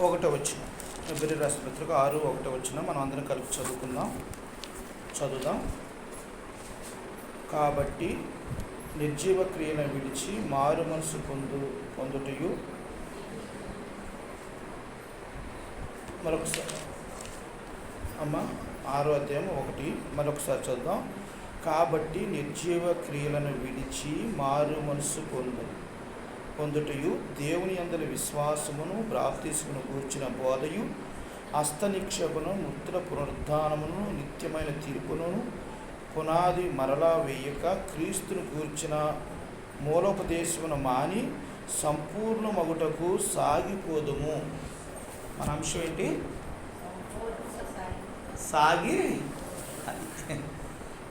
ఒకటో వచ్చిన ఫిబ్రవరి రాష్ట్ర పత్రిక ఆరు ఒకటో వచ్చిన మనం అందరం కలిపి చదువుకుందాం. చదువుదాం. కాబట్టి నిర్జీవ క్రియలను విడిచి మారు మనసు పొందు పొందుటయు. మరొకసారి అమ్మ ఆరో అధ్యాయం ఒకటి మరొకసారి చదువుదాం. కాబట్టి నిర్జీవ క్రియలను విడిచి మారు మనసు పొందు. పొందుటయు దేవుని అందరి విశ్వాసమును ప్రాప్తిసుకును కూర్చిన బోధయు హస్త నిక్షేపను ముద్ర పునరుద్ధానమును నిత్యమైన తీర్పును పునాది మరలా వేయక క్రీస్తును కూర్చిన మూలోపదేశమును మాని సంపూర్ణ మగుటకు సాగిపోదుము. మన అంశం ఏంటి? సాగి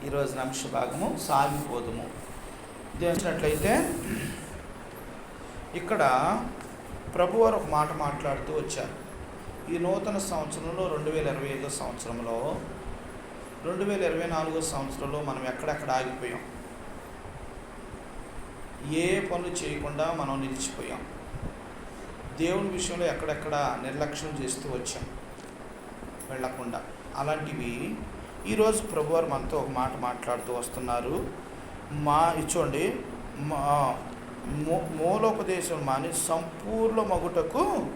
ఈరోజు అంశ భాగము సాగిపోదుము. దేనినట్లయితే ఇక్కడ ప్రభువారు ఒక మాట మాట్లాడుతూ వచ్చారు. ఈ నూతన సంవత్సరంలో రెండు వేల ఇరవై ఐదో సంవత్సరంలో రెండు వేల ఇరవై నాలుగో సంవత్సరంలో మనం ఎక్కడెక్కడ ఆగిపోయాం? ఏ పనులు చేయకుండా మనం నిలిచిపోయాం? దేవుని విషయంలో ఎక్కడెక్కడ నిర్లక్ష్యం చేస్తూ వచ్చాం? వెళ్ళకుండా. అలాంటివి ఈరోజు ప్రభువారు మనతో ఒక మాట మాట్లాడుతూ వస్తున్నారు. మా ఇచ్చోండి మా మూలోపదేశం మాని సంపూర్ణ మగుటకు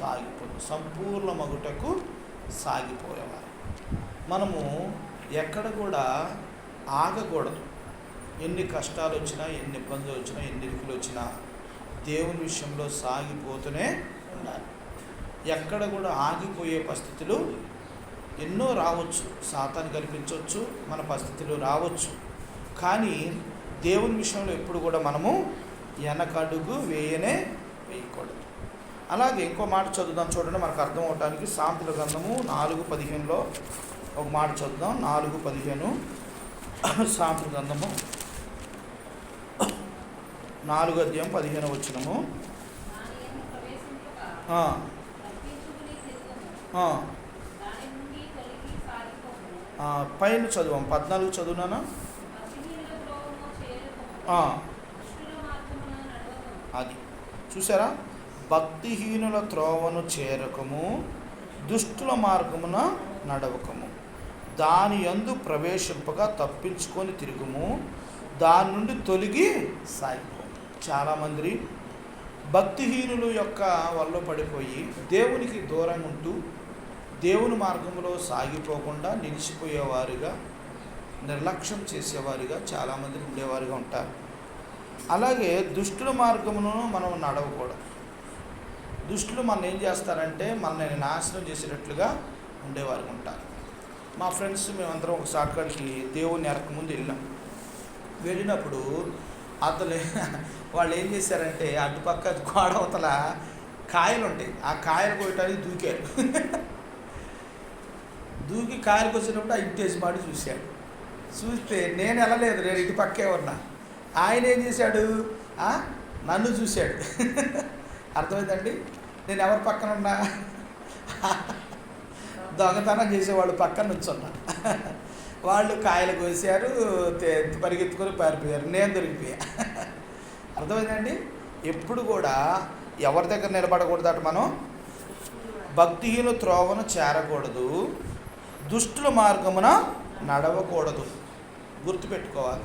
సాగిపో సంపూర్ణ మగుటకు సాగిపోయేవారు. మనము ఎక్కడ కూడా ఆగకూడదు. ఎన్ని కష్టాలు వచ్చినా ఎన్ని ఇబ్బందులు వచ్చినా ఎన్ని ఇరుకులు వచ్చినా దేవుని విషయంలో సాగిపోతూనే ఉండాలి. ఎక్కడ కూడా ఆగిపోయే పరిస్థితులు ఎన్నో రావచ్చు. సాతాన్ని కల్పించవచ్చు మన పరిస్థితులు రావచ్చు. కానీ దేవుని విషయంలో ఎప్పుడు కూడా మనము వెనకడుగు వేయనే వేయకూడదు. అలాగే ఇంకో మాట చదువుదాం చూడండి మనకు అర్థం అవడానికి సాంతుల గ్రంథము నాలుగు పదిహేనులో ఒక మాట చదువుదాం. నాలుగు పదిహేను సాంతుల గ్రంథము నాలుగు అధ్యాయం పదిహేను వచ్చినము పైన చదువు పద్నాలుగు చదువునా అది. చూసారా భక్తిహీనుల త్రోవను చేరకము దుష్టుల మార్గమున నడవకము. దాని యందు ప్రవేశింపగా తప్పించుకొని తిరుగుము దాని నుండి తొలగి సాగిపో. చాలామంది భక్తిహీనులు యొక్క వల్ల పడిపోయి దేవునికి దూరంగా ఉంటూ దేవుని మార్గంలో సాగిపోకుండా నిలిచిపోయేవారుగా నిర్లక్ష్యం చేసేవారుగా చాలామంది ఉండేవారుగా ఉంటారు. అలాగే దుష్టుల మార్గమును మనం నడవకూడదు. దుష్టులు మన ఏం చేస్తారంటే మనల్ని నాశనం చేసేటట్లుగా ఉండేవారు ఉంటారు మా ఫ్రెండ్స్ మేమందరం ఒక షార్ట్కట్కి దేవుని ఎరక ముందు వెళ్ళాం. వెళ్ళినప్పుడు అతను వాళ్ళు ఏం చేశారంటే అటుపక్క గోడ అవతల కాయలు ఉంటాయి ఆ కాయలు కొట్టడానికి దూకారు. దూకి కాయలకు వచ్చినప్పుడు ఆ ఇంటి మాడి చూశాడు. చూస్తే నేను వెళ్ళలేదు నేను ఇటు పక్కే ఉన్నా. ఆయన ఏం చేశాడు? నన్ను చూశాడు. అర్థమైందండి? నేను ఎవరి పక్కన ఉన్నా? దొంగతనం చేసేవాళ్ళు పక్కన నుంచున్నా. వాళ్ళు కాయలు కోసారు పరిగెత్తుకొని పారిపోయారు. నేను దొరికిపోయా. అర్థమైందండి? ఎప్పుడు కూడా ఎవరి దగ్గర నిలబడకూడదట మనం. భక్తిహీన త్రోవను చేరకూడదు. దుష్టుల మార్గమున నడవకూడదు. గుర్తుపెట్టుకోవాలి.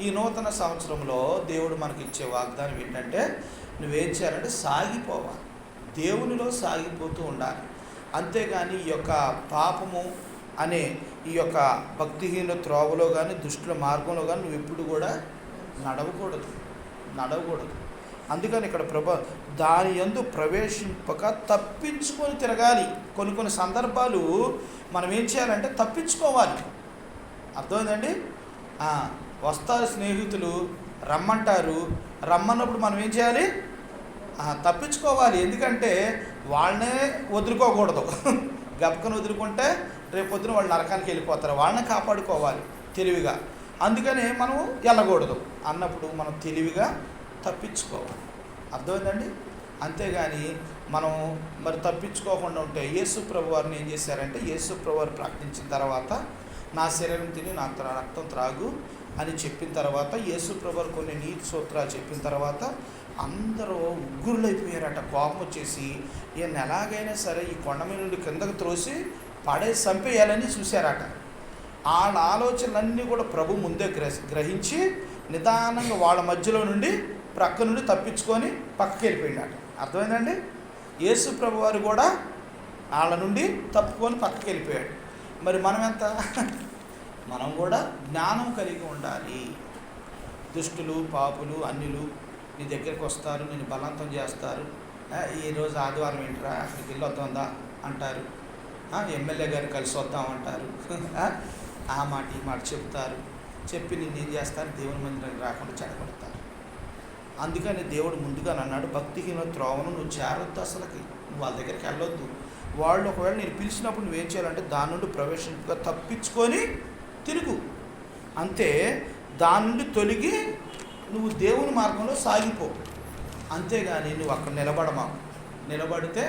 ఈ నూతన సంవత్సరంలో దేవుడు మనకి ఇచ్చే వాగ్దానం ఏంటంటే నువ్వేం చేయాలంటే సాగిపోవాలి. దేవునిలో సాగిపోతూ ఉండాలి. అంతేగాని ఈ యొక్క పాపము అనే ఈ యొక్క భక్తిహీన త్రోవలో కానీ దుష్టుల మార్గంలో కానీ నువ్వు ఎప్పుడు కూడా నడవకూడదు. నడవకూడదు. అందుకని ఇక్కడ ప్రభ దాని యందు ప్రవేశింపక తప్పించుకొని తిరగాలి. కొన్ని కొన్ని సందర్భాలు మనం ఏం చేయాలంటే తప్పించుకోవాలి. అర్థమైందండి? వస్తారు స్నేహితులు రమ్మంటారు. రమ్మన్నప్పుడు మనం ఏం చేయాలి? తప్పించుకోవాలి. ఎందుకంటే వాళ్ళనే వదులుకోకూడదు. గబకను వదులుకుంటే రేపు పొద్దున వాళ్ళు నరకానికి వెళ్ళిపోతారు. వాళ్ళని కాపాడుకోవాలి తెలివిగా. అందుకని మనం వెళ్ళకూడదు. అన్నప్పుడు మనం తెలివిగా తప్పించుకోవాలి. అర్థమైందండి? అంతేగాని మనం మరి తప్పించుకోకుండా ఉంటే యేసు ప్రభు వారిని ఏం చేశారంటే యేసు ప్రభు వారు ప్రకటించిన తర్వాత నా శరీరం తిని నా రక్తం త్రాగు. అని చెప్పిన తర్వాత యేసు ప్రభు కొన్ని నీతి సూత్రాలు చెప్పిన తర్వాత అందరూ ఉగ్గురులైపోయారట కోపం వచ్చేసి ఈయన ఎలాగైనా సరే ఈ కొండ మీద నుండి కిందకు త్రోసి పడేసి చంపేయాలని చూశారట. వాళ్ళ ఆలోచనలన్నీ కూడా ప్రభు ముందే గ్రహ గ్రహించి నిదానంగా వాళ్ళ మధ్యలో నుండి ప్రక్క నుండి తప్పించుకొని పక్కకి వెళ్ళిపోయినాడు అర్థమైందండి? యేసు ప్రభు వారు కూడా వాళ్ళ నుండి తప్పుకొని పక్కకి వెళ్ళిపోయాడు మరి మనం ఎంత మనం కూడా జ్ఞానం కలిగి ఉండాలి. దుష్టులు పాపులు అన్యులు నీ దగ్గరికి వస్తారు నేను బలవంతం చేస్తారు. ఈరోజు ఆదివారం ఏంట్రా? అక్కడికి వెళ్ళి వద్దాందా? అంటారు. ఎమ్మెల్యే గారు కలిసి వద్దామంటారు ఆ, ఆ మాట ఈ మాట చెప్తారు. చెప్పి నేను ఏం చేస్తాను దేవుని మందిరానికి రాకుండా చెడగొడతారు. అందుకని దేవుడు ముందుగా అన్నాడు భక్తిహీన త్రోవను నువ్వు చేరొద్దు అసలుకి. నువ్వు వాళ్ళ దగ్గరికి వెళ్ళొద్దు. వాళ్ళు ఒకవేళ నేను పిలిచినప్పుడు నువ్వేం చేయాలంటే దాని నుండి ప్రవేశింపుగా తప్పించుకొని అంతే దాని నుండి తొలగి నువ్వు దేవుని మార్గంలో సాగిపో. అంతేగాని నువ్వు అక్కడ నిలబడమా నిలబడితే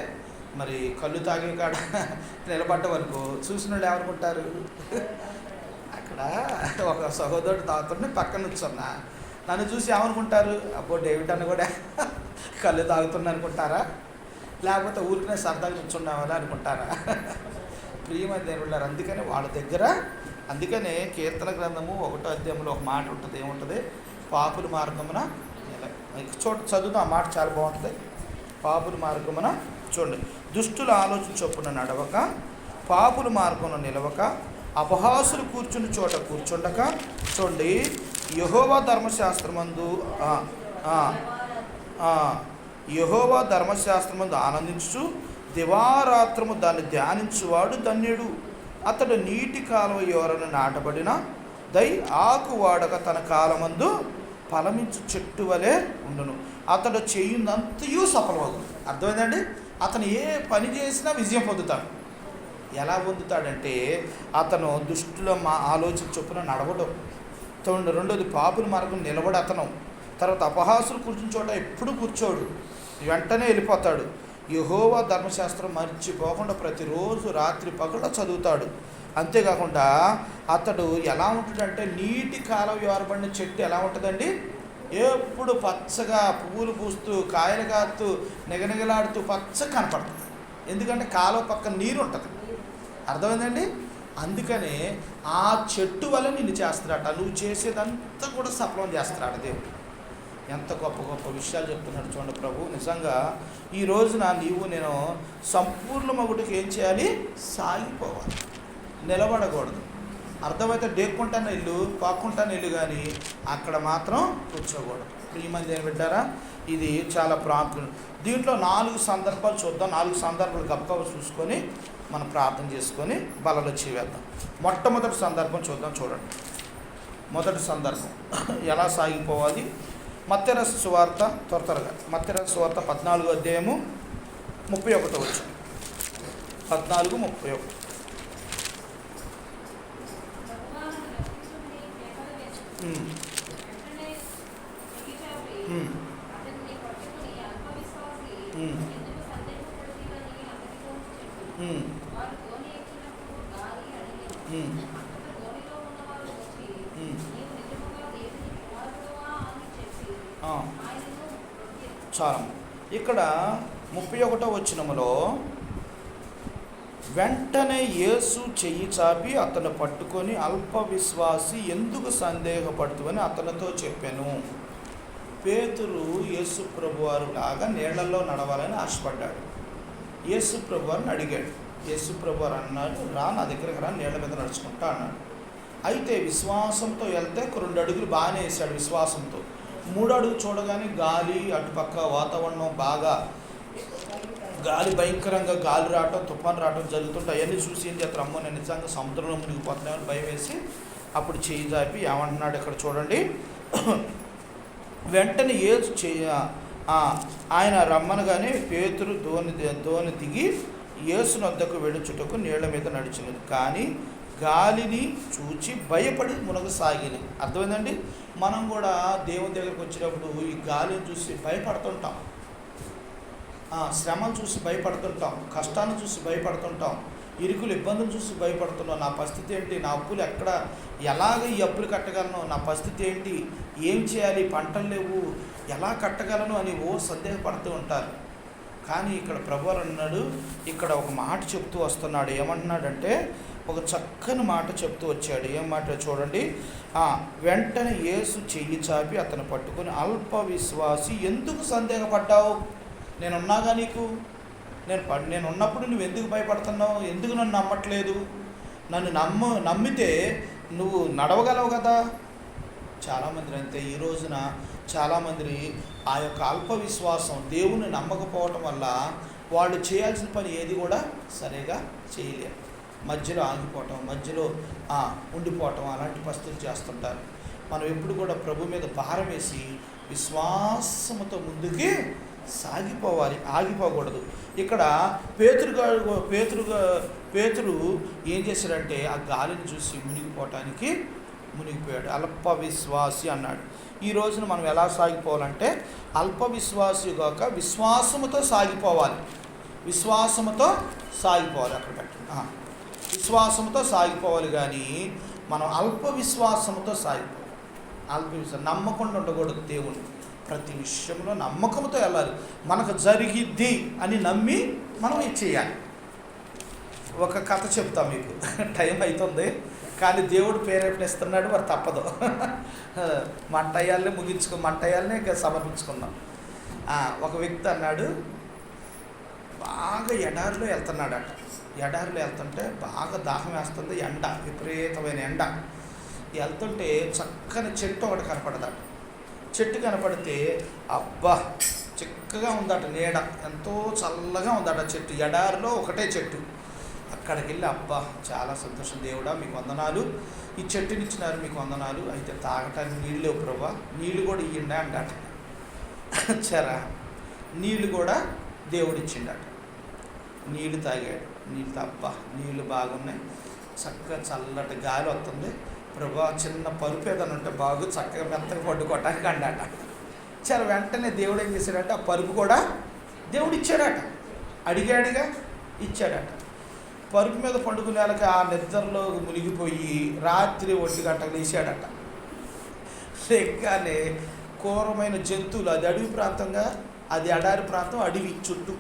మరి కళ్ళు తాగే కాడ నిలబడ్డ వరకు చూసిన వాళ్ళు ఏమనుకుంటారు? అక్కడ ఒక సహోదరుడు తాగుతుంటే పక్కన వచ్చున్నా నన్ను చూసి ఏమనుకుంటారు? అబ్బో డేవిడ్ అన్న కూడా కళ్ళు తాగుతున్నా అనుకుంటారా? లేకపోతే ఊరికనే సరదాగా కూర్చున్నామని అనుకుంటారా? ప్రియమైన దేవుళ్ళారు అందుకని వాళ్ళ దగ్గర అందుకనే కీర్తన గ్రంథము ఒకటో అధ్యాయంలో ఒక మాట ఉంటుంది ఏముంటుంది? పాపుల మార్గమున ఇక చోట చదువుతాం ఆ మాట చాలా బాగుంటుంది. పాపుల మార్గమున చూడండి. దుష్టుల ఆలోచన చొప్పున నడవక పాపుల మార్గమున నిలవక అపహాసులు కూర్చుని చోట కూర్చుండక చూడండి యహోవా ధర్మశాస్త్రమందు యహోవా ధర్మశాస్త్రమందు ఆనందించు దివారాత్రము దాన్ని ధ్యానించువాడు ధన్యుడు. అతడు నీటి కాలువ ఎవరను నాటబడిన దై ఆకు వాడక తన కాలమందు ఫలమించు చెట్టు వలె ఉండును. అతడు చేయునంతయు సఫలమవుతుంది అర్థమైందండి? అతను ఏ పని చేసినా విజయం పొందుతాడు. ఎలా పొందుతాడంటే అతను దుష్టుల మా ఆలోచన చొప్పున నడవడం. తొండు రెండోది పాపుల మార్గం నిలబడి అతను తర్వాత అపహాసులు కూర్చుని చోట ఎప్పుడు కూర్చోడు. వెంటనే వెళ్ళిపోతాడు. యహోవా ధర్మశాస్త్రం మర్చిపోకుండా ప్రతిరోజు రాత్రి పగల చదువుతాడు. అంతేకాకుండా అతడు ఎలా ఉంటాడంటే నీటి కాలం వ్యవహారపడిన చెట్టు ఎలా ఉంటుందండి? ఎప్పుడు పచ్చగా పువ్వులు పూస్తూ కాయలు కాస్తూ నిగనిగలాడుతూ పచ్చగా కనపడుతుంది ఎందుకంటే కాలువ పక్కన నీరు ఉంటుంది అర్థమైందండి? అందుకనే ఆ చెట్టు వల్ల నిన్ను చేస్తున్నాడట నువ్వు చేసేదంతా కూడా సఫలం చేస్తున్నాడు దేవుడు. ఎంత గొప్ప గొప్ప విషయాలు చెప్తున్నాడు చూడండి ప్రభు. నిజంగా ఈ రోజున నీవు నేను సంపూర్ణ మగుడికి ఏం చేయాలి? సాగిపోవాలి. నిలబడకూడదు. అర్థమైతే డేక్కుంటాను ఇల్లు పాక్కుంటాను ఇల్లు కానీ అక్కడ మాత్రం కూర్చోకూడదు. ప్రియమంది ఏం పెట్టారా ఇది చాలా ప్రాముఖ్యం దీంట్లో నాలుగు సందర్భాలు చూద్దాం. నాలుగు సందర్భాలు గప్పగా చూసుకొని మనం ప్రార్థన చేసుకొని బలలో చేవేద్దాం. మొట్టమొదటి సందర్భం చూద్దాం చూడండి. మొదటి సందర్భం. ఎలా సాగిపోవాలి? మత్స్యరస సువార్త త్వర త్వరగా. మత్స్యరస సువార్త పద్నాలుగు అధ్యాయము ముప్పై ఒకటో వచ్చు పద్నాలుగు ముప్పై ఒకటి. భగవానుడు రక్షించుకుని కేకలు వేసి ఉమ్, వెంటనే ఎగిచాపి ఉమ్, అతన్ని పట్టుకుని అల్పవిశ్వాసి ఉమ్. ఎందుకు సందేహపడుతుందని అతనితో చెప్పి ఉమ్, వారు గోని ఎక్కినప్పుడు గాలి అడిగారు ఉమ్, అంతటా గోనిలో ఉన్నవారు వచ్చి ఉమ్. నీవు నిజముగా దేవుని కుమారుడువా అని చెప్పి ఆ. ఆయనను రొట్టె చాలు ఇక్కడ ముప్పై ఒకటో వచ్చినములో వెంటనే యేసు చెయ్యి చాపి అతను పట్టుకొని అల్ప విశ్వాసి ఎందుకు సందేహపడుతువని అతనితో చెప్పాను. పేతురు యేసు ప్రభువారు లాగా నీళ్ళలో నడవాలని ఆశపడ్డాడు. యేసు ప్రభువారిని అడిగాడు. యేసు ప్రభువారు అన్నాడు రా నా దగ్గరకు రా నీళ్ళ మీద నడుచుకుంటా అన్నాడు. అయితే విశ్వాసంతో వెళ్తే రెండు అడుగులు బాగానే వేసాడు విశ్వాసంతో. మూడు అడుగు చూడగానే గాలి అటుపక్క వాతావరణం బాగా గాలి భయంకరంగా గాలి రావటం తుఫాన్ రావటం జరుగుతుంటే అవన్నీ చూసి ఏం చేస్తారు? అమ్మో నేను నిజంగా సముద్రంలో మునిగిపోతున్నామని భయం వేసి అప్పుడు చేయి జాపి ఏమంటున్నాడు ఇక్కడ చూడండి. వెంటనే ఏ చేయ ఆయన రమ్మనగానే పేతురు దోని దోని దిగి యేసును వద్దకు వెడుచుటకు నీళ్ళ మీద నడిచినది. కానీ గాలిని చూచి భయపడి మునగసాగిన అర్థమైందండి? మనం కూడా దేవుని దగ్గరకు వచ్చినప్పుడు ఈ గాలిని చూసి భయపడుతుంటాం. శ్రమను చూసి భయపడుతుంటాం. కష్టాన్ని చూసి భయపడుతుంటాం. ఇరుకులు ఇబ్బందులు చూసి భయపడుతున్నాం. నా పరిస్థితి ఏంటి? నా అప్పులు ఎక్కడ? ఎలాగ ఈ అప్పులు కట్టగలను? నా పరిస్థితి ఏంటి? ఏం చేయాలి? పంటలు లేవు. ఎలా కట్టగలను? అని ఓ సందేహపడుతూ ఉంటారు. కానీ ఇక్కడ ప్రభు అన్నాడు ఇక్కడ ఒక మాట చెప్తూ వస్తున్నాడు. ఏమంటున్నాడంటే ఒక చక్కని మాట చెప్తూ వచ్చాడు. ఏం మాట చూడండి. వెంటనే యేసు చెయ్యి చాపి అతను పట్టుకుని అల్ప విశ్వాసి ఎందుకు సందేహపడ్డావు? నేనున్నాగా నీకు? నేను ప- నేను ఉన్నప్పుడు నువ్వు ఎందుకు భయపడుతున్నావు? ఎందుకు నన్ను నమ్మట్లేదు? నన్ను నమ్మ నమ్మితే నువ్వు నడవగలవు కదా? చాలామంది అంతే. ఈ రోజున చాలామంది ఆ యొక్క అల్ప విశ్వాసం దేవుని నమ్మకపోవటం వల్ల వాళ్ళు చేయాల్సిన పని ఏది కూడా సరిగా చేయలేరు మధ్యలో ఆగిపోవటం మధ్యలో ఉండిపోవటం అలాంటి పరిస్థితులు చేస్తుంటారు. మనం ఎప్పుడు కూడా ప్రభు మీద భారం వేసి విశ్వాసముతో ముందుకి సాగిపోవాలి ఆగిపోకూడదు. ఇక్కడ పేతురు గారు పేతురు పేతురు ఏం చేశాడంటే ఆ గాలిని చూసి మునిగిపోవటానికి మునిగిపోయాడు. అల్ప విశ్వాసి అన్నాడు. ఈ రోజున మనం ఎలా సాగిపోవాలంటే అల్ప విశ్వాసి కాక విశ్వాసముతో సాగిపోవాలి. విశ్వాసముతో సాగిపోవాలి అక్కడ పెట్టండి. విశ్వాసముతో సాగిపోవాలి కానీ మనం అల్ప విశ్వాసముతో సాగిపోవాలి. అల్ప విశ్వాసం నమ్మకుండా ఉండకూడదు దేవుని ప్రతి విషయంలో నమ్మకంతో వెళ్ళాలి. మనకు జరిగిద్ది అని నమ్మి మనం ఇది చేయాలి. ఒక కథ చెప్తా మీకు. టైం అవుతుంది కానీ దేవుడు ప్రేరేపణిస్తున్నాడు మరి తప్పదు. మంటయ్యాలనే ముగించుకు మంటయ్యాలనే సమర్పించుకుందాం. ఒక వ్యక్తి అన్నాడు బాగా ఎడారిలో వెళ్తున్నాడట ఎడారిలో వెళ్తుంటే బాగా దాహం వేస్తుంది ఎండ విపరీతమైన ఎండ. వెళ్తుంటే చక్కని చెట్టు ఒకటి కనపడదట. చెట్టు కనపడితే అబ్బా చిక్కగా ఉందట నీడ. ఎంతో చల్లగా ఉందట చెట్టు. ఎడారిలో ఒకటే చెట్టు. అక్కడికి వెళ్ళి అబ్బా చాలా సంతోషం దేవుడా మీకు వందనాలు. ఈ చెట్టుని ఇచ్చినారు మీకు వందనాలు. అయితే తాగటానికి నీళ్ళు లేవు ప్రభా. నీళ్ళు కూడా ఇయ్యండి అంటాట చరా నీళ్ళు కూడా దేవుడిచ్చిండట. నీళ్ళు తాగాడు. నీళ్ళు అబ్బా నీళ్ళు బాగున్నాయి. చక్కగా చల్లటి గాలి వస్తుంది. ప్రభా చిన్న పరుపు ఏదైనా ఉంటే బాగు చక్కగా మెత్తగా పట్టుకోవటానికి అండట. చాలా వెంటనే దేవుడు ఏం చేశాడంటే ఆ పరుపు కూడా దేవుడు ఇచ్చాడట అడిగాడుగా ఇచ్చాడట. పరుపు మీద పండుకునేలకి ఆ నిద్రలో మునిగిపోయి రాత్రి ఒంటి గంటకు లేచాడట. లెగ్గానే క్రూరమైన జంతువులు అది అడవి ప్రాంతంగా అది అడారి ప్రాంతం అడవి చుట్టూ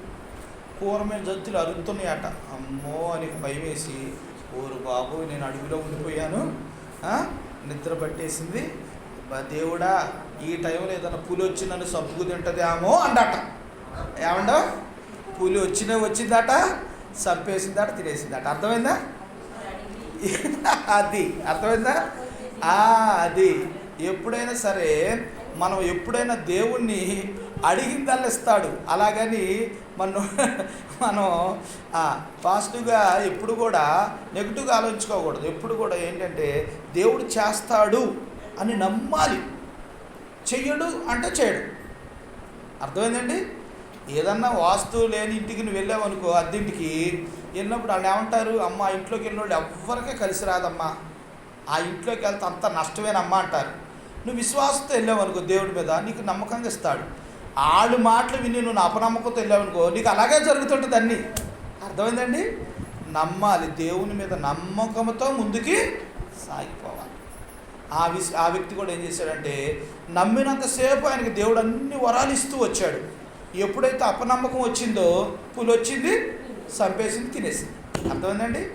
క్రూరమైన జంతువులు అరుగుతున్నాయట అమ్మో అని భయం వేసి ఓరు బాబు నేను అడవిలో ఉండిపోయాను. నిద్ర పట్టేసింది. దేవుడా ఈ టైంలో ఏదైనా పులి వచ్చి నన్ను సబ్బుకు తింటదేమో అండట ఏమండో? పులి వచ్చినా వచ్చిందట. చంపేసిందట తినేసిందట అర్థమైందా? అది. అర్థమైందా? ఆ, అది. ఎప్పుడైనా సరే మనం ఎప్పుడైనా దేవుణ్ణి అడిగిందల్లా ఇస్తాడు అలాగని మనం మనం పాజిటివ్గా ఎప్పుడు కూడా నెగిటివ్గా ఆలోచించుకోకూడదు. ఎప్పుడు కూడా ఏంటంటే దేవుడు చేస్తాడు అని నమ్మాలి. చెయ్యడు అంటే చేయడు అర్థమైందండి? ఏదన్నా వాస్తు లేని ఇంటికి నువ్వు వెళ్ళావనుకో అద్దెంటికి వెళ్ళినప్పుడు వాళ్ళు ఏమంటారు? అమ్మ ఇంట్లోకి వెళ్ళిన వాళ్ళు కలిసి రాదమ్మా. ఆ ఇంట్లోకి వెళ్తే అంత నష్టమేనమ్మా అంటారు. నువ్వు విశ్వాసంతో వెళ్ళావనుకో దేవుడి మీద నీకు నమ్మకంగా ఇస్తాడు. వాళ్ళు మాటలు విని నువ్వు అపనమ్మకంతో వెళ్ళావనుకో నీకు అలాగే జరుగుతుంటుంది అన్నీ. అర్థమైందండి? నమ్మాలి. దేవుని మీద నమ్మకంతో ముందుకి సాగిపోవాలి. ఆ విస్ ఆ వ్యక్తి కూడా ఏం చేశాడంటే నమ్మినంతసేపు ఆయనకి దేవుడు అన్ని వరాలు ఇస్తూ వచ్చాడు. ఎప్పుడైతే అపనమ్మకం వచ్చిందో పులి వచ్చింది చంపేసింది తినేసింది. అర్థమైందండి?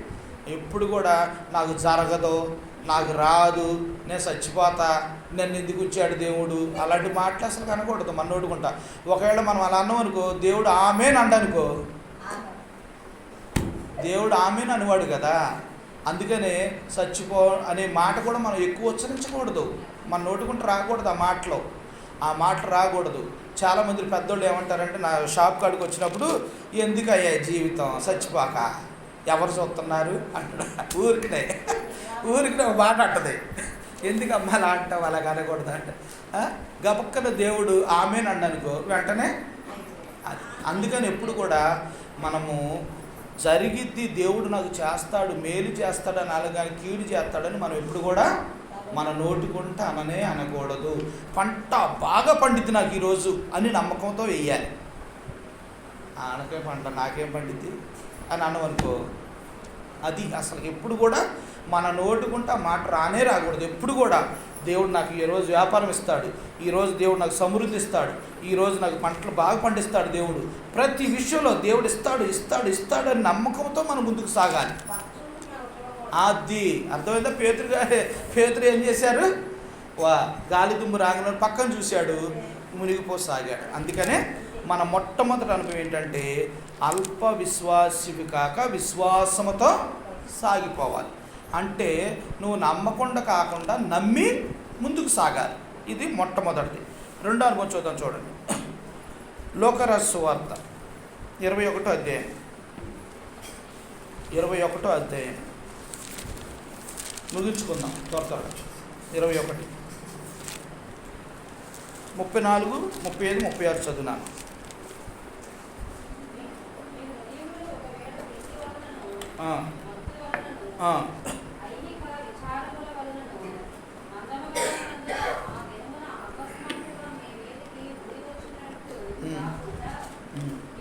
ఎప్పుడు కూడా నాకు జరగదు నాకు రాదు నేను చచ్చిపోతా నన్ను ఎందుకు ఇచ్చాడు దేవుడు? అలాంటి మాటలు అసలు కనకూడదు మన నోడుకుంటా ఒకవేళ మనం అలా అన్నాం అనుకో దేవుడు ఆమెను అండనుకో. దేవుడు ఆమెను అనువాడు కదా. అందుకనే చచ్చిపో అనే మాట కూడా మనం ఎక్కువ ఉచ్చరించకూడదు. మన నోటుకుంటూ రాకూడదు ఆ మాటలో. ఆ మాటలు రాకూడదు. చాలామంది పెద్దోళ్ళు ఏమంటారంటే నా షాప్ కాడికి వచ్చినప్పుడు ఎందుకు అయ్యా జీవితం? చచ్చిపోక. ఎవరు చూస్తున్నారు? అంటాడు ఊరికినే. ఊరికినే ఒక మాట అంటది. ఎందుకమ్మా అలా అంటావు? అలా కనకూడదు అంటే. గబక్కన దేవుడు ఆమెను అనుకో వెంటనే అది. అందుకని ఎప్పుడు కూడా మనము జరిగిద్ది దేవుడు నాకు చేస్తాడు మేలు చేస్తాడని అలాగా అలాగని కీడు చేస్తాడని మనం ఎప్పుడు కూడా మన నోటికుంట అననే అనకూడదు. పంట బాగా పండిద్ది నాకు ఈరోజు అని నమ్మకంతో వెయ్యాలి. ఆనకే పంట నాకేం పండిద్ది? అని అనవనుకో అది అసలు ఎప్పుడు కూడా మన నోటుకుంట మాట రానే రాకూడదు. ఎప్పుడు కూడా దేవుడు నాకు ఈరోజు వ్యాపారం ఇస్తాడు. ఈరోజు దేవుడు నాకు సమృద్ధి ఇస్తాడు. ఈరోజు నాకు పంటలు బాగా పండిస్తాడు దేవుడు. ప్రతి విషయంలో దేవుడు ఇస్తాడు ఇస్తాడు ఇస్తాడు అని నమ్మకంతో మనం ముందుకు సాగాలి. అది అర్థమైందా? పేతురు పేతురు ఏం చేశారు? వా గాలి దుమ్ము రాగిన పక్కన చూశాడు మునిగిపోసాగాడు. అందుకనే మన మొట్టమొదటి అనుభవం ఏంటంటే అల్ప విశ్వాసివి కాక విశ్వాసముతో సాగిపోవాలి. అంటే నువ్వు నమ్మకుండా కాకుండా నమ్మి ముందుకు సాగాలి. ఇది మొట్టమొదటిది. రెండో అనుభవం చూద్దాం చూడండి. లోకరస్సు వార్త. ఇరవై ఒకటో అధ్యాయం. ఇరవై ఒకటో అధ్యాయం. ముగించుకుందాం. త్వర త్వరగా. ఇరవై ఒకటి. ముప్పై నాలుగు ముప్పై ఐదు ముప్పై ఆరు చదువునాను మీ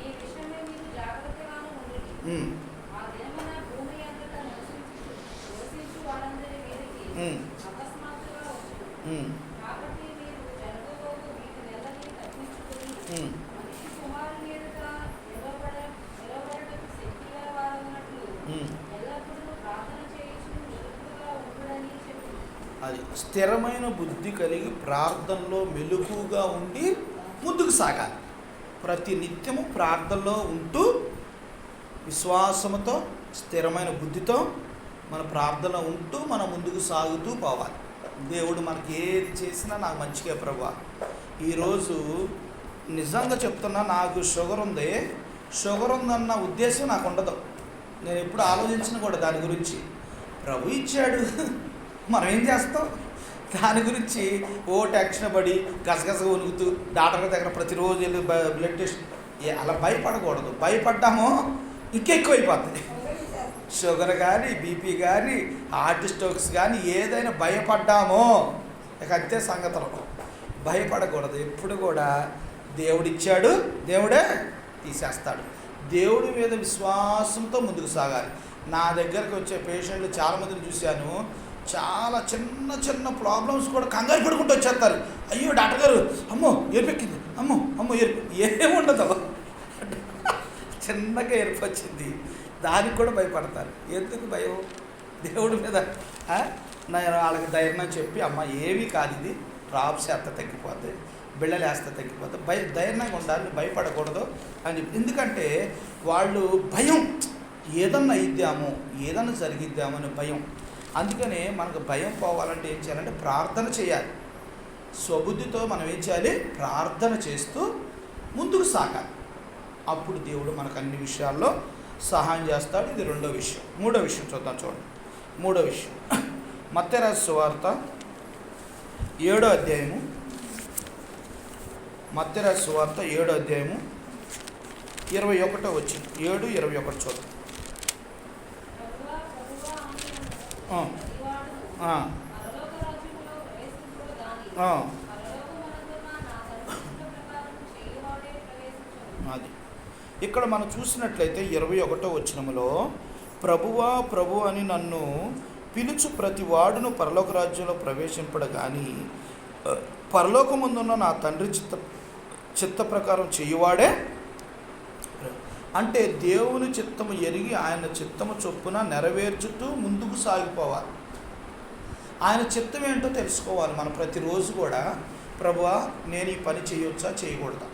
స్థిరమైన బుద్ధి కలిగి ప్రార్థనలో మెలకుగా ఉండి ముందుకు సాగాలి. ప్రతి నిత్యము ప్రార్థనలో ఉంటూ విశ్వాసముతో స్థిరమైన బుద్ధితో మన ప్రార్థన ఉంటూ మనం ముందుకు సాగుతూ పోవాలి. దేవుడు మనకి ఏది చేసినా నాకు మంచిగా ప్రభా ఈరోజు నిజంగా చెప్తున్నా నాకు షుగర్ ఉంది. షుగర్ ఉందన్న ఉద్దేశం నాకు ఉండదు. నేను ఎప్పుడు ఆలోచించిన కూడా దాని గురించి. ప్రభు ఇచ్చాడు. మనం ఏం చేస్తాం? దాని గురించి ఓ టెన్షన్ పడి గసగస వణుకుతూ డాక్టర్ దగ్గర ప్రతిరోజు వెళ్ళి బ- బ్లడ్ టెస్ట్ అలా భయపడకూడదు. భయపడ్డామో ఇంకెక్కువైపోతుంది షుగర్ కానీ బీపీ కానీ హార్ట్ స్ట్రోక్స్ కానీ ఏదైనా భయపడ్డామో ఇక అంతే సంగతులు. భయపడకూడదు. ఎప్పుడు కూడా దేవుడిచ్చాడు దేవుడే తీసేస్తాడు. దేవుడి మీద విశ్వాసంతో ముందుకు సాగాలి. నా దగ్గరకు వచ్చే పేషెంట్లు చాలామందిని చూశాను. చాలా చిన్న చిన్న ప్రాబ్లమ్స్ కూడా కంగారు పడుకుంటూ వచ్చేస్తారు. అయ్యో డాక్టర్ గారు అమ్మో ఏర్పెక్కింది అమ్మో అమ్మో ఎరుపు ఏముండదు. చిన్నగా ఎరుపు వచ్చింది దానికి కూడా భయపడతారు. ఎందుకు భయం? దేవుడి మీద నేను వాళ్ళకి ధైర్యం చెప్పి అమ్మ ఏమీ కాదు ఇది. డ్రాప్స్ ఎంత తగ్గిపోతే బిళ్ళలు వేస్తే తగ్గిపోతే భయ ధైర్యంగా ఉండాలి భయపడకూడదు అని. ఎందుకంటే వాళ్ళు భయం. ఏదన్నా ఇద్దాము ఏదన్నా జరిగిద్దాము అనే భయం. అందుకనే మనకు భయం పోవాలంటే ఏం చేయాలంటే ప్రార్థన చేయాలి. స్వబుద్ధితో మనం ఏం చేయాలి? ప్రార్థన చేస్తూ ముందుకు సాగాలి. అప్పుడు దేవుడు మనకు అన్ని విషయాల్లో సహాయం చేస్తాడు. ఇది రెండో విషయం. మూడో విషయం చూద్దాం చూడండి. మూడో విషయం. మత్స్యరాజు సువార్త ఏడో అధ్యాయము. మత్స్యరాజు సువార్త ఏడో అధ్యాయము ఇరవై ఒకటో వచ్చింది ఏడు ఇరవై ఒకటి చూద్దాం ప్రభువా ప్రభువా ఆమెను ఆ, ప్రతివాడును ఆ, పరలోక రాజ్యములో ప్రవేశించుడు గాని ఆ, పరలోకమందున్న నా తండ్రి చిత్త ప్రకారం చేయువాడే ప్రవేశించును అది. ఇక్కడ మనం చూసినట్లయితే ఇరవై ఒకటో వచనములో ప్రభువా ప్రభు అని నన్ను పిలుచు ప్రతి వాడును పరలోక రాజ్యంలో ప్రవేశింపడు కానీ పరలోకముందున్న నా తండ్రి చిత్త చిత్త ప్రకారం చేయువాడే అంటే దేవుని చిత్తము ఎరిగి ఆయన చిత్తము చొప్పున నెరవేర్చుతూ ముందుకు సాగిపోవాలి. ఆయన చిత్తం ఏంటో తెలుసుకోవాలి మనం ప్రతిరోజు కూడా. ప్రభా నేను ఈ పని చేయొచ్చా? చేయకూడదా?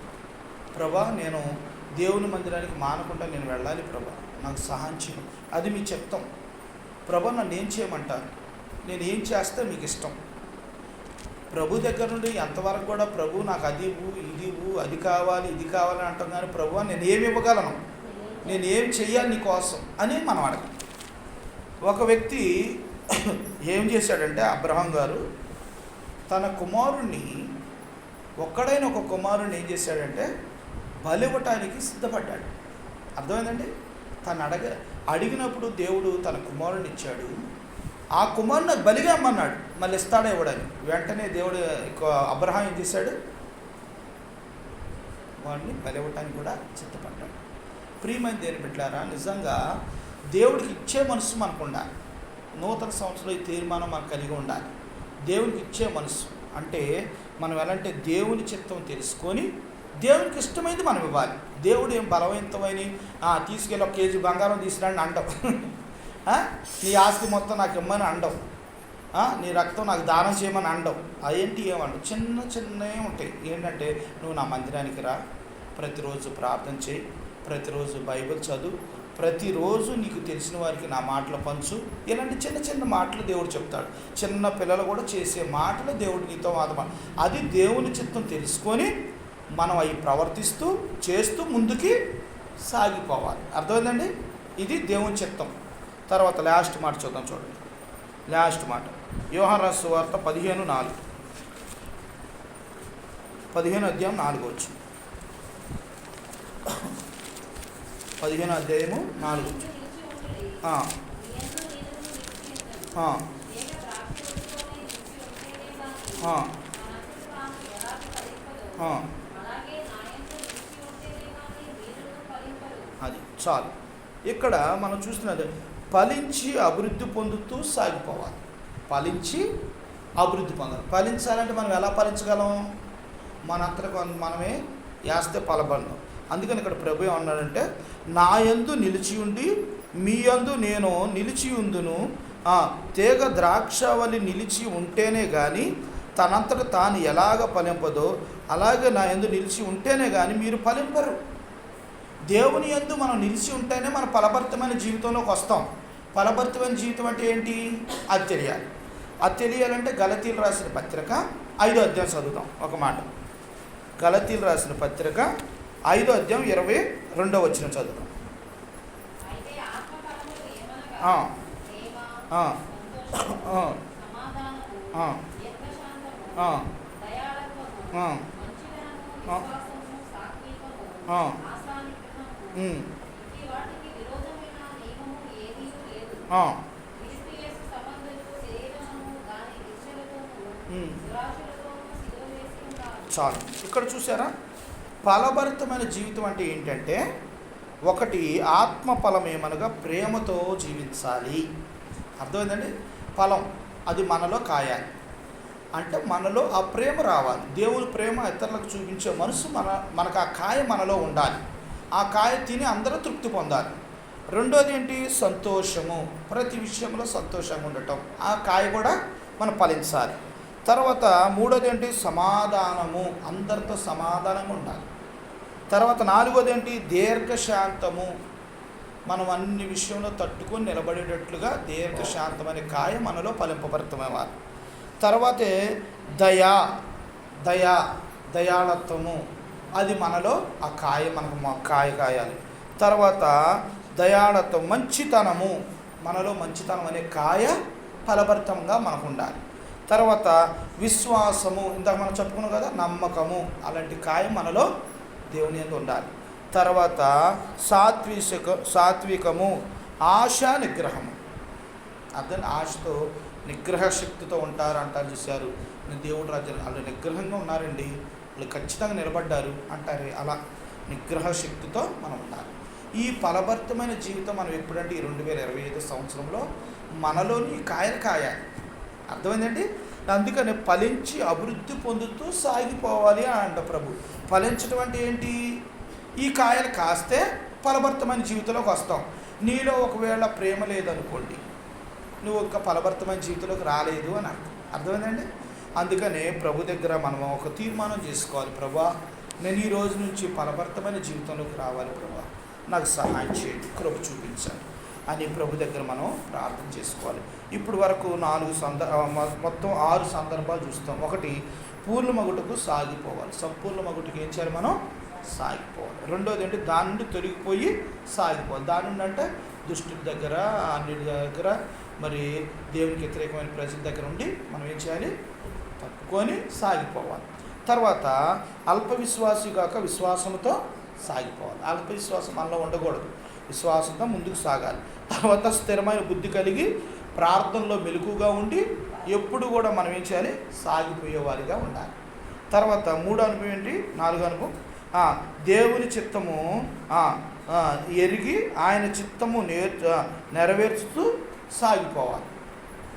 ప్రభా నేను దేవుని మందిరానికి మానకుండా నేను వెళ్ళాలి ప్రభా. నాకు సహాయం చేయం. అది మీ చిత్తం. ప్రభా నన్ను ఏం చేయమంటారు? నేను ఏం చేస్తే మీకు ఇష్టం? ప్రభు దగ్గర నుండి ఎంతవరకు కూడా ప్రభు నాకు అది ఇవ్వు ఇది ఇవ్వు అది కావాలి ఇది కావాలి అంటాం కానీ ప్రభు నేను ఏమి ఇవ్వగలను? నేను ఏం చెయ్యాలి నీ కోసం అని మనం అడగం. ఒక వ్యక్తి ఏం చేశాడంటే అబ్రహం గారు తన కుమారుణ్ణి ఒక్కడైన ఒక కుమారుణ్ణి ఏం చేశాడంటే బలివ్వటానికి సిద్ధపడ్డాడు. అర్థమైందండి? తను అడగ అడిగినప్పుడు దేవుడు తన కుమారుని ఇచ్చాడు. ఆ కుమారుని బలిగా అమ్మన్నాడు మళ్ళీ ఇస్తాడే ఇవ్వడని వెంటనే దేవుడు ఇంకో అబ్రహాం ఏం చేశాడు? వాడిని బలివ్వటానికి కూడా సిద్ధపడ్డాడు. ప్రియమైన దేని బిడ్డారా నిజంగా దేవుడికి ఇచ్చే మనసు మనకు ఉండాలి. నూతన సంవత్సరంలో ఈ తీర్మానం మనం కలిగి ఉండాలి. దేవునికి ఇచ్చే మనసు అంటే మనం ఎలా అంటే దేవుని చిత్తం తెలుసుకొని దేవునికి ఇష్టమైంది మనం ఇవ్వాలి. దేవుడు ఏం బలవంతమైన తీసుకెళ్ళి ఒక కేజీ బంగారం తీసుకురండి అండవు నీ ఆస్తి మొత్తం నాకు ఇమ్మని అండవు నీ రక్తం నాకు దానం చేయమని అండవు అదేంటి ఏమండవు చిన్న చిన్నవి ఉంటాయి. ఏంటంటే నువ్వు నా మందిరానికి రా ప్రతిరోజు ప్రార్థన చేయి ప్రతిరోజు బైబిల్ చదువు. ప్రతిరోజు నీకు తెలిసిన వారికి నా మాటలు పంచు. ఇలాంటి చిన్న చిన్న మాటలు దేవుడు చెప్తాడు. చిన్న పిల్లలు కూడా చేసే మాటలు దేవుడు నీతో మాత్రం అది దేవుని చిత్తం తెలుసుకొని మనం అవి ప్రవర్తిస్తూ చేస్తూ ముందుకి సాగిపోవాలి. అర్థమైందండి? ఇది దేవుని చిత్తం. తర్వాత లాస్ట్ మాట చూద్దాం చూడండి. లాస్ట్ మాట. యోహారాసు వార్త పదిహేను నాలుగు. పదిహేను అధ్యాయం నాలుగు వచ్చు పదిహేను అధ్యాయము నాలుగు. అది చాలు. ఇక్కడ మనం చూస్తున్నది ఫలించి అభివృద్ధి పొందుతూ సాగిపోవాలి. ఫలించి అభివృద్ధి పొందాలి. ఫలించాలంటే మనం ఎలా ఫలించగలం? మన కొన్- మనమే వేస్తే ఫలబంధం అందుకని ఇక్కడ ప్రభు ఏమన్నాడంటే నా యందు నిలిచి ఉండి మీ యందు నేను నిలిచి ఉందును. తీగ ద్రాక్షవలి నిలిచి ఉంటేనే కానీ తనంతట తాను ఎలాగ ఫలింపదో అలాగే నా యందు నిలిచి ఉంటేనే కానీ మీరు ఫలింపరు. దేవుని యందు మనం నిలిచి ఉంటేనే మన ఫలభరితమైన జీవితంలోకి వస్తాం. ఫలభరితమైన జీవితం అంటే ఏంటి? అది తెలియాలి. అది తెలియాలంటే గలతీలు రాసిన పత్రిక ఐదో అధ్యాయం చదువుతాం ఒక మాట. గలతీలు రాసిన పత్రిక ఐదో అధ్యాయం ఇరవై రెండో వచ్చిన ఉన్నారు. చాలు. ఇక్కడ చూసారా ఫలభరితమైన జీవితం అంటే ఏంటంటే ఒకటి ఆత్మ ఫలం ఏమనగా ప్రేమతో జీవించాలి. అర్థమైందండి? ఫలం అది మనలో కాయాలి. అంటే మనలో ఆ ప్రేమ రావాలి. దేవుని ప్రేమ ఇతరులకు చూపించే మనసు మన మనకు ఆ కాయ మనలో ఉండాలి. ఆ కాయ తిని అందరూ తృప్తి పొందాలి. రెండోది ఏంటి? సంతోషము. ప్రతి విషయంలో సంతోషంగా ఉండటం. ఆ కాయ కూడా మనం ఫలించాలి. తర్వాత మూడోది ఏంటి సమాధానము. అందరితో సమాధానం ఉండాలి తర్వాత నాలుగోది ఏంటి దీర్ఘశాంతము. మనం అన్ని విషయంలో తట్టుకొని నిలబడేటట్లుగా దీర్ఘశాంతమనే కాయ మనలో ఫలింపబడతామవ్వాలి తర్వాతే దయా. దయా. దయాళత్వము. అది మనలో ఆ కాయ మనకు కాయ కాయాలి. తర్వాత దయాళత్వం మంచితనము. మనలో మంచితనం అనే కాయ ఫలభరితంగా మనకు ఉండాలి తర్వాత విశ్వాసము ఇందాక మనం చెప్పుకున్నాం కదా నమ్మకము అలాంటి కాయం మనలో దేవుని ఎందు ఉండాలి. తర్వాత సాత్విక సాత్వికము ఆశా నిగ్రహము. అర్థం ఆశతో నిగ్రహ శక్తితో ఉంటారు అంటారు చూశారు. దేవుడు రాజ్యం వాళ్ళు నిగ్రహంగా ఉన్నారండి. వాళ్ళు ఖచ్చితంగా నిలబడ్డారు అంటారు అలా నిగ్రహ శక్తితో మనం ఉండాలి. ఈ ఫలభరితమైన జీవితం మనం ఎప్పుడంటే ఈ రెండు వేల ఇరవై ఐదు సంవత్సరంలో మనలోని కాయలు కాయాలి అర్థమైందండి? అందుకని ఫలించి అభివృద్ధి పొందుతూ సాగిపోవాలి అంట ప్రభు. ఫలించడం అంటే ఏంటి? ఈ కాయలు కాస్తే ఫలభర్తమైన జీవితంలోకి వస్తాం. నీలో ఒకవేళ ప్రేమ లేదనుకోండి నువ్వు ఒక ఫలభర్తమైన జీవితంలోకి రాలేదు అని అర్థం. అర్థమైందండి? అందుకనే ప్రభు దగ్గర మనం ఒక తీర్మానం చేసుకోవాలి. ప్రభా నేను ఈ రోజు నుంచి ఫలభర్తమైన జీవితంలోకి రావాలి ప్రభా. నాకు సహాయం చేయండి. కృప చూపించండి. అని ప్రభు దగ్గర మనం ప్రార్థన చేసుకోవాలి. ఇప్పుడు వరకు నాలుగు సంద మొత్తం ఆరు సందర్భాలు చూస్తాం. ఒకటి పూర్ణ మగుటకు సాగిపోవాలి. సంపూర్ణ మగుటకు ఏం చేయాలి మనం? సాగిపోవాలి. రెండోది ఏంటి? దాని నుండి తొలగిపోయి సాగిపోవాలి. దాని నుండి అంటే దుష్టుల దగ్గర అన్నిటి దగ్గర మరి దేవునికి వ్యతిరేకమైన ప్రజల దగ్గర ఉండి మనం ఏం చేయాలి? తప్పుకొని సాగిపోవాలి. తర్వాత అల్ప విశ్వాసి కాక విశ్వాసంతో సాగిపోవాలి. అల్ప విశ్వాసం మనలో ఉండకూడదు. విశ్వాసంతో ముందుకు సాగాలి. తర్వాత స్థిరమైన బుద్ధి కలిగి ప్రార్థనలో మెలకుగా ఉండి ఎప్పుడు కూడా మనం ఏం చేయాలి? సాగిపోయేవారిగా ఉండాలి. తర్వాత మూడో అనుభవం ఏంటి? నాలుగో అనుభవం. దేవుని చిత్తము ఎరిగి ఆయన చిత్తము నేర్ నెరవేర్చుతూ సాగిపోవాలి.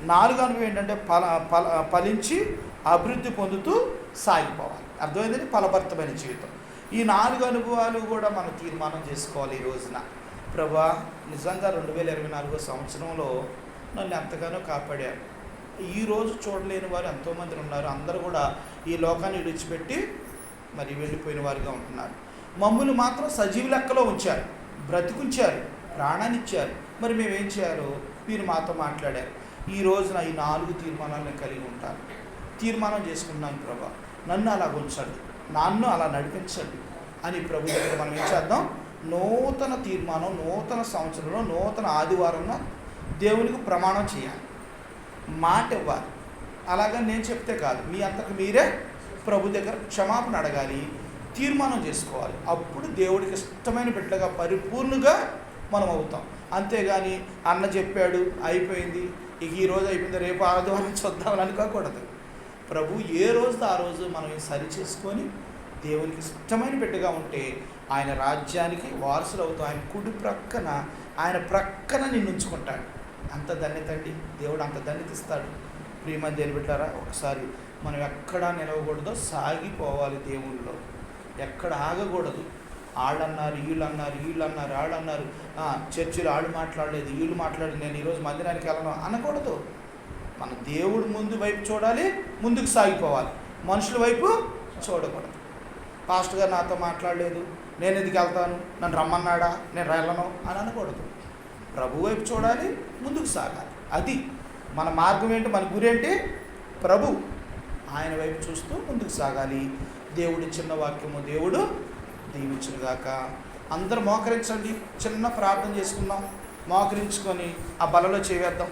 నాలుగు అనుభవం ఏంటంటే ఫల ఫల ఫలించి అభివృద్ధి పొందుతూ సాగిపోవాలి. అర్థమైందండి ఫలభరితమైన జీవితం. ఈ నాలుగు అనుభవాలు కూడా మనం తీర్మానం చేసుకోవాలి ఈ రోజున. ప్రభా నిజంగా రెండు వేల ఇరవై నాలుగో సంవత్సరంలో నన్ను ఎంతగానో కాపాడారు. ఈ రోజు చూడలేని వారు ఎంతోమంది ఉన్నారు. అందరూ కూడా ఈ లోకాన్ని విడిచిపెట్టి మరి వెళ్ళిపోయిన వారుగా ఉంటున్నారు. మమ్మల్ని మాత్రం సజీవ లెక్కలో ఉంచారు. బ్రతికుంచారు. ప్రాణాన్ని ఇచ్చారు. మరి మేమేం చేయాలో? మీరు మాతో మాట్లాడారు. ఈ రోజున ఈ నాలుగు తీర్మానాలు నేను కలిగి ఉంటాను. తీర్మానం చేసుకున్నాను ప్రభా. నన్ను అలా ఉంచండి. నన్ను అలా నడిపించండి అని ప్రభు దగ్గర మనం ఏం చేద్దాం? నూతన తీర్మానం నూతన సంవత్సరంలో నూతన ఆదివారంలో దేవునికి ప్రమాణం చేయాలి. మాట ఇవ్వాలి. అలాగా నేను చెప్తే కాదు. మీ అంతకు మీరే ప్రభు దగ్గర క్షమాపణ అడగాలి తీర్మానం చేసుకోవాలి. అప్పుడు దేవుడికి ఇష్టమైన బిడ్డగా పరిపూర్ణంగా మనం అవుతాం. అంతేగాని అన్న చెప్పాడు అయిపోయింది. ఇక ఈ రోజు అయిపోయింది రేపు ఆదివారం చూద్దామని అనుకోకూడదు. ప్రభు ఏ రోజు ఆ రోజు మనం సరి చేసుకొని దేవునికి ఇష్టమైన బిడ్డగా ఉంటే ఆయన రాజ్యానికి వారసులు అవుతావు ఆయన కుడి ప్రక్కన ఆయన ప్రక్కన నిన్ను ఉంచుకుంటాడు. అంత ధన్యత అండి. దేవుడు అంత ధన్యత ఇస్తాడు. ప్రియమని దేని పెట్టారా ఒకసారి మనం ఎక్కడా నిలవకూడదో సాగిపోవాలి దేవుళ్ళలో ఎక్కడ ఆగకూడదు. వాళ్ళన్నారు వీళ్ళు అన్నారు వీళ్ళు అన్నారు అన్నారు చర్చిలో వాళ్ళు మాట్లాడలేదు వీళ్ళు మాట్లాడలేదు. నేను ఈరోజు మందిరానికి వెళ్ళను అనకూడదు. మన దేవుడు ముందు వైపు చూడాలి ముందుకు సాగిపోవాలి. మనుషుల వైపు చూడకూడదు. పాస్టర్ గారు నాతో మాట్లాడలేదు. నేను ఎందుకు వెళ్తాను? నన్ను రమ్మన్నాడా? నేను వెళ్ళను అని అనకూడదు. ప్రభు వైపు చూడాలి ముందుకు సాగాలి. అది మన మార్గం ఏంటి? మన గురి ఏంటి? ప్రభు ఆయన వైపు చూస్తూ ముందుకు సాగాలి. దేవుడు చిన్న వాక్యము దేవుడు దీవించుగాక అందరూ మోకరించండి. చిన్న ప్రార్థన చేసుకుందాం. మోకరించుకొని ఆ బలలో చేవేద్దాం.